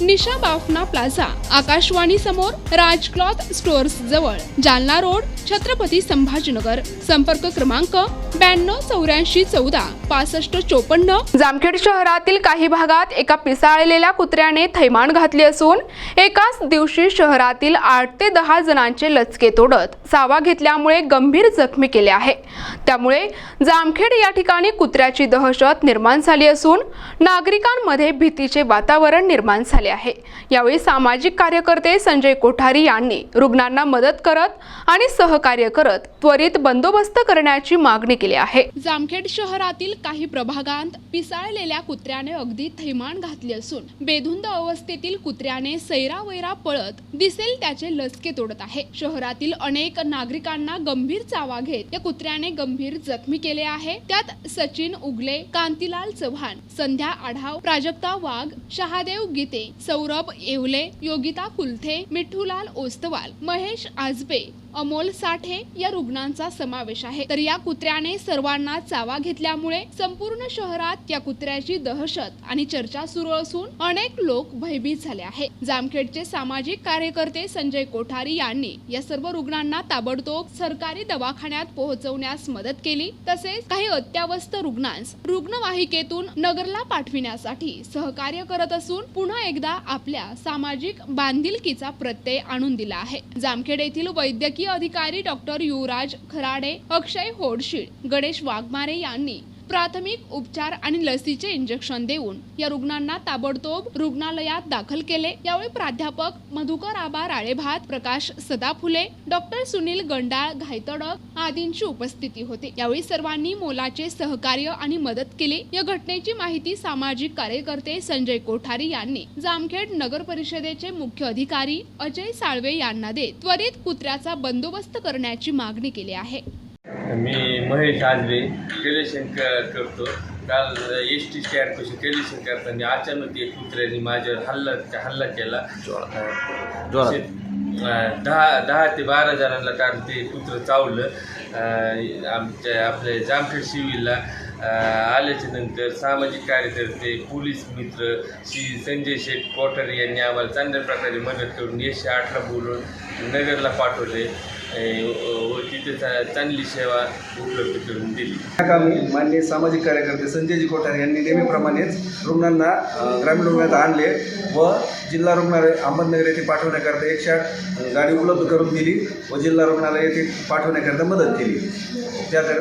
निशा Bafna plaza Akashvani समोर Raj cloth stores जवळ Jalna road Chhatrapati Sambhajinagar. संपर्क क्रमांक ब्याण्णव चौऱ्याऐंशी चौदा पासष्ट चोपन्न. जामखेड शहरातील काही भागात एका पिसाळलेल्या कुत्र्याने थैमान घातली असून एकाच दिवशी शहरातील आठ ते दहा जणांचे लचके तोडत चावा घेतल्यामुळे गंभीर जखमी केले आहे. त्यामुळे जामखेड या ठिकाणी कुत्र्याची दहशत निर्माण झाली असून नागरिकांमध्ये भीतीचे वातावरण निर्माण झाले आहे. यावेळी सामाजिक कार्यकर्ते संजय कोठारी यांनी रुग्णांना मदत करत आणि सहकार्य करत त्वरित बंदोबस्त करण्याची मागणी केली आहे. जामखेड शहरातील काही प्रभागांत पिसाळलेल्या कुत्र्याने अगदी थैमान घातली असून बेधुंद अवस्थेतील कुत्र्याने सैरावैरा पळत दिसेल त्याचे लचके तोडत आहे. शहरातील अनेक नागरिकांना गंभीर चावा घेत या कुत्र्याने गंभीर जखमी केले आहे. त्यात सचिन उगले कांतीलाल चव्हाण संध्या आढाव प्राजक्ता वाघ शहादेव गीते सौरभ येवले योगिता कुलथे मिठूलाल ओस्तवाल महेश आजबे अमोल साठे या रुग्णांचा समावेश आहे. तर या कुत्र्याने सर्वांना चावा घेतल्यामुळे संपूर्ण शहरात या कुत्र्याची दहशत आणि चर्चा सुरू असून अनेक लोक भयभीत झाले आहे. जामखेडचे सामाजिक कार्यकर्ते संजय कोठारी यांनी या सर्व रुग्णांना ताबडतोब सरकारी दवाखान्यात पोहोचवण्यास मदत केली. तसेच काही अत्यावस्थ रुग्णांस रुग्णवाहिकेतून नगरला पाठविण्यासाठी सहकार्य करत असून पुन्हा एकदा आपल्या सामाजिक बांधिलकीचा प्रत्यय आणून दिला आहे. जामखेड येथील वैद्यकीय अधिकारी डॉक्टर युवराज खराडे अक्षय होडशीळ गणेश वाघमारे यांनी प्राथमिक उपचार आणि लसीचे इंजेक्शन देऊन या रुग्णांना ताबडतोब रुग्णालयात दाखल केले. यावेळी प्राध्यापक मधुकर आबा राळेभात प्रकाश सदाफुले डॉक्टर सुनील गंडाळ घायतडक आदींची उपस्थिती होती. यावेळी सर्वांनी मोलाचे सहकार्य आणि मदत केली. या घटनेची माहिती सामाजिक कार्यकर्ते संजय कोठारी यांनी. जामखेड नगर परिषदेचे मुख्य अधिकारी अजय साळवे यांना देत. त्वरित कुत्र्याचा बंदोबस्त करण्याची मागणी केली आहे. मी महेश आजबे क करतो. काल एस टी स्टँडपाशी कलेक्शन करताना अचानक एक कुत्र्याने माझ्यावर हल्ला हल्ला केला. दहा दहा ते बारा जणांना काल ते कुत्रं चावलं. आमच्या आपल्या जामखेड अं, आल्याच्यानंतर सामाजिक कार्यकर्ते पोलीस मित्र श्री संजय शेठ कोठारे यांनी आम्हाला चांगल्या प्रकारे मदत करून एकशे आठला बोलून नगरला पाठवले. व तिथे चा- चांगली सेवा उपलब्ध करून दिली. कामी माननीय सामाजिक कार्यकर्ते संजयजी कोठारे यांनी नेहमीप्रमाणेच रुग्णांना ग्रामीण रुग्णालयात आणले व जिल्हा रुग्णालय अहमदनगर येथे पाठवण्याकरता एकशे आठ गाडी उपलब्ध करून दिली व जिल्हा रुग्णालय येथे पाठवण्याकरता मदत केली. त्या तर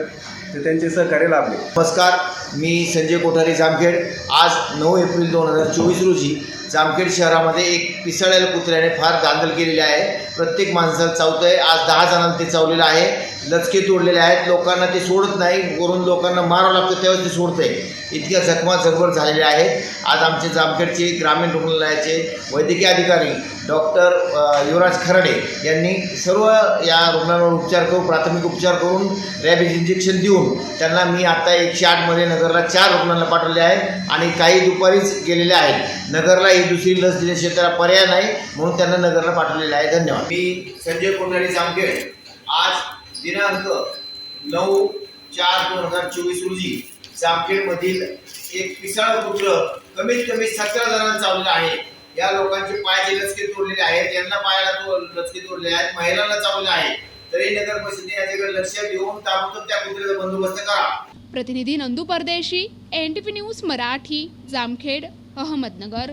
ते त्यांचे सहकार्य लाभले. नमस्कार मी संजय कोठारी जामखेड. आज नऊ एप्रिल दोन हजार चोवीस रोजी जामखेड शहरामध्ये एक पिसळलेल्या कुत्र्याने फार दांदल केलेली आहे. प्रत्येक माणसाला चावतं आहे आज दहा जणांना ते चावलेलं आहे. लचके तोडलेले आहेत. लोकांना ते सोडत नाही. वरून लोकांना मारावं लागतं. तेव्हा ते सोडतं आहे इतक्या जखमा जगभर झालेल्या आहेत. आज आमचे जामखेडचे ग्रामीण रुग्णालयाचे वैद्यकीय अधिकारी डॉक्टर युवराज खराडे यांनी सर्व या रुग्णांवर उपचार करून प्राथमिक उपचार करून रॅबिज इंजेक्शन देऊन त्यांना मी आता एकशे आठमध्ये नगरला चार रुग्णांना पाठवले आहे आणि काही दुपारीच गेलेले आहेत. नगरला ही दुसरी लस दिल्याशिवाय त्याला पर्याय नाही. म्हणून त्यांना नगरला पाठवलेलं आहे. धन्यवाद. मी संजय कोंडारी जामखेड. आज दिनांक नऊ चार दोन हजार चोवीस रोजी जामखेडमधील एक पिसाळ पुत्र कमीत कमी सतरा जणांना चावलेला आहे. या लोकांचे पायाचे लचके तोडलेले आहेत यांना पायाला तो लचके तोडलेले आहेत महिलांना चावले आहे तरी नगर परिषदेने याच्याकडे लक्ष देऊन ताबडतोब त्या कुत्र्याचा बंदोबस्त करा. प्रतिनिधी नंदू परदेशी एन न्यूज मराठी जामखेड अहमदनगर.